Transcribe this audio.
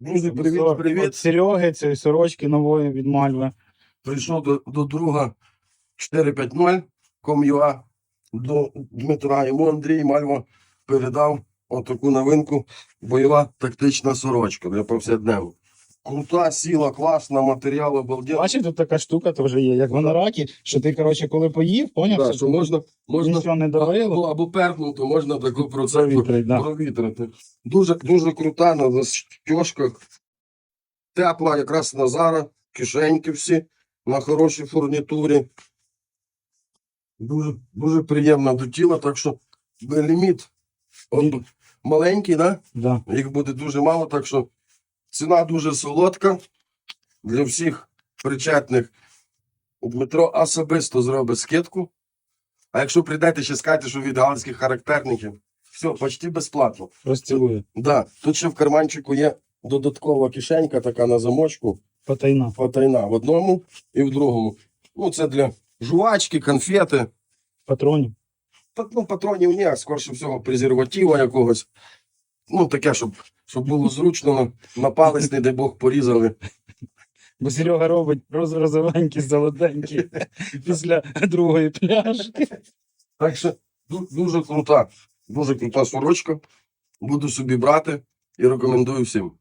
Друзі, привіт, От привіт. Сереги, цієї сорочки нової від Мальви. Прийшов до, до друга 450 Ком'юа до Дмитра. Йому Андрій Мальва передав отаку новинку. Бойова тактична сорочка для повсякденного. Крута, сіла, класна, матеріал обалденний. Бачиш, тут така штука теж є, як в анаракі, що ти, коротше, коли поїв, поняв, Да, що можна, можна нічого не або, давило, або пернути, можна таку проценту провітрить, да. провітрити. Дуже, дуже крута на застежках. Тепла якраз на зараз, кишеньки всі на хорошій фурнітурі. Дуже, дуже приємно до тіла, так що ліміт от, маленький, да? Да. їх буде дуже мало, так що ціна дуже солодка для всіх причетних. Дмитро особисто зробить скидку. А якщо прийдете, ще скажете, що від галицьких характерників, все, почти безплатно. Розцілує. Да, тут ще в карманчику є додаткова кишенька, така на замочку, Потайна. потайна в одному і в другому. Ну, це для жувачки, конфети. Патронів. Ну, патронів ні, а скорше всього презерватива якогось. Ну, таке, щоб, щоб було зручно, на, на не дай Бог, порізали. Бо Серега робить розрозовенькі, золотенькі після другої пляшки. Так що дуже крута, дуже крута сорочка. Буду собі брати і рекомендую всім.